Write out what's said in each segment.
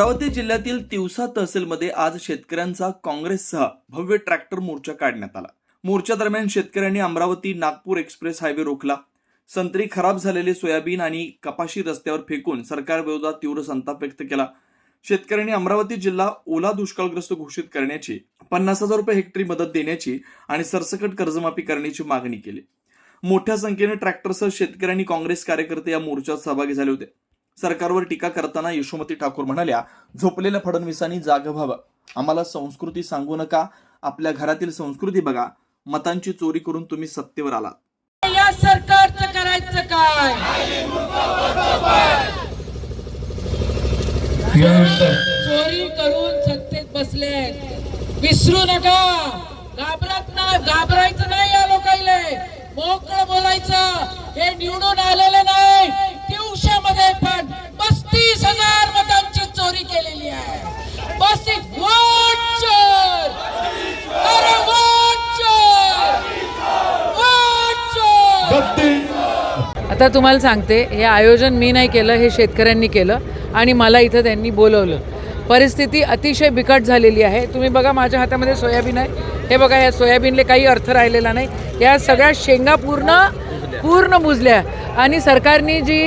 अमरावती जिल्ह्यातील तिवसा तहसीलमध्ये आज शेतकऱ्यांचा काँग्रेससह भव्य ट्रॅक्टर मोर्चा काढण्यात आला. मोर्चा दरम्यान शेतकऱ्यांनी अमरावती नागपूर एक्सप्रेस हायवे रोखला. संत्री खराब झालेले सोयाबीन आणि कपाशी रस्त्यावर फेकून सरकारविरोधात तीव्र संताप व्यक्त केला. शेतकऱ्यांनी अमरावती जिल्हा ओला दुष्काळग्रस्त घोषित करण्याची पन्नास हजार रुपये हेक्टरी मदत देण्याची आणि सरसकट कर्जमाफी करण्याची मागणी केली. मोठ्या संख्येने ट्रॅक्टरसह शेतकऱ्यांनी काँग्रेस कार्यकर्ते या मोर्चात सहभागी झाले होते. सरकारवर टीका करताना यशोमती ठाकूर म्हणाल्या झोपलेल्या फडणवीसांनी जाग व्हावं. आम्हाला संस्कृती सांगू नका. आपल्या घरातील संस्कृती बघा. मतांची चोरी करून तुम्ही सत्तेवर आलात. या सरकारचं करायचं काय? चोरी करून सत्तेत बसले. विसरू नका. घाबरत नाही घाबरायचं नाही या लोकांना मोकळं बोलायचं. हे निवडून आलेले नाही. केलेली आहे. पस्तीस वोट अरे आता तुम्हाला सांगते हे आयोजन मी नाही केलं हे शेतकऱ्यांनी केलं आणि मला इथं त्यांनी बोलवलं. परिस्थिती अतिशय बिकट झालेली आहे. तुम्ही बघा माझ्या हातामध्ये सोयाबीन आहे. हे बघा या सोयाबीनला काही अर्थ राहिलेला नाही. या सगळ्या शेंगा पूर्ण पूर्ण बुजल्या आणि सरकारने जी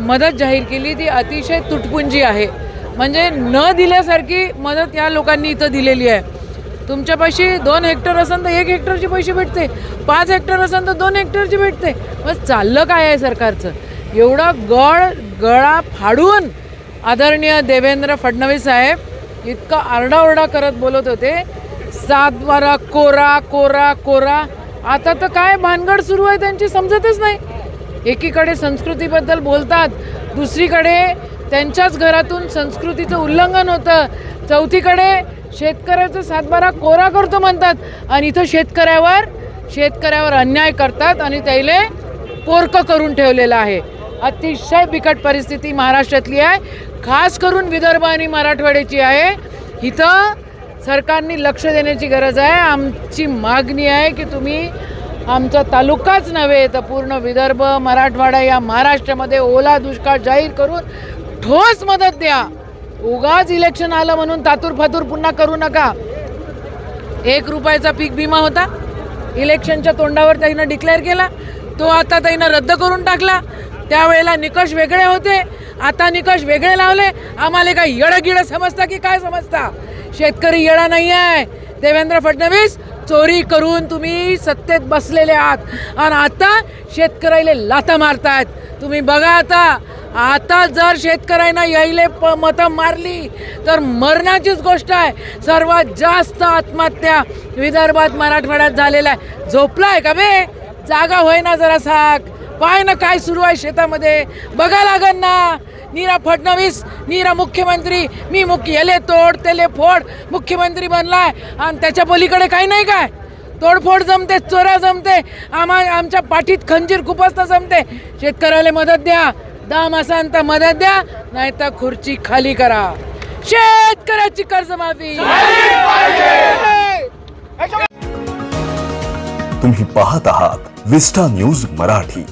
मदत जाहीर केली ती अतिशय तुटपुंजी आहे. म्हणजे न दिल्यासारखी मदत या लोकांनी इथं दिलेली आहे. तुमच्यापाशी दोन हेक्टर असेल तर एक हेक्टरचे पैसे भेटते. पाच हेक्टर असेल तर दोन हेक्टरचे भेटते. मग चाललं काय आहे सरकारचं? एवढा गळ गळा फाडून आदरणीय देवेंद्र फडणवीस साहेब इतका आरडाओरडा करत बोलत होते. सात बारा कोरा कोरा कोरा. आता तर काय भानगड सुरू आहे त्यांची समजतच नाही. एकीकडे संस्कृतीबद्दल बोलतात दुसरीकडे त्यांच्याच घरातून संस्कृतीचं उल्लंघन होतं. चौथीकडे शेतकऱ्याचा सातबारा कोरा करतो म्हणतात आणि इथं शेतकऱ्यावर शेतकऱ्यावर अन्याय करतात आणि त्याले पोरकं करून ठेवलेलं आहे. अतिशय बिकट परिस्थिती महाराष्ट्रातली आहे. खास करून विदर्भ आणि मराठवाड्याची आहे. इथं सरकारने लक्ष देण्याची गरज आहे. आमची मागणी आहे की तुम्ही आमचा तालुकाच नव्हे तर पूर्ण विदर्भ मराठवाडा या महाराष्ट्रामध्ये ओला दुष्काळ जाहीर करून ठोस मदत द्या. उगाच इलेक्शन आलं म्हणून तातूर फातूर पुन्हा करू नका. एक रुपयाचा पीक विमा होता. इलेक्शनच्या तोंडावर त्यानं डिक्लेअर केला. तो आता त्यांना रद्द करून टाकला. त्यावेळेला निकष वेगळे होते. आता निकष वेगळे लावले. आम्हाला काय येडं गिडं समजता की काय समजता? शेतकरी येडा नाही आहे देवेंद्र फडणवीस चोरी करून तुम्ही सत्तेत बसलेले आहात. आणि आता शेतकऱ्याला लाथा मारतायत. तुम्ही बघा आता आता जर शेतकऱ्यांना यायले प मतं मारली तर मरणाचीच गोष्ट आहे. सर्वात जास्त आत्महत्या विदर्भात मराठवाड्यात झालेल्या आहे. झोपला आहे का बे? जागा होईना जरा साक पाय ना काय सुरू आहे शेतामध्ये? बघा लागन ना. नीरा फडणवीस नीरा मुख्यमंत्री. मी मुख्य याले तोड त्याले फोड. मुख्यमंत्री बनलाय. आणि त्याच्या पलीकडे काही नाही काय? तोडफोड जमते चोऱ्या जमते. आम्हा आमच्या पाठीत खंजीर खुपसणं जमते. शेतकऱ्याला मदत द्या. दाम असाल तर मदत द्या. नाही तर खुर्ची खाली करा. शेतकऱ्याची कर्जमाफी. तुम्ही पाहत आहात विस्टा न्यूज मराठी.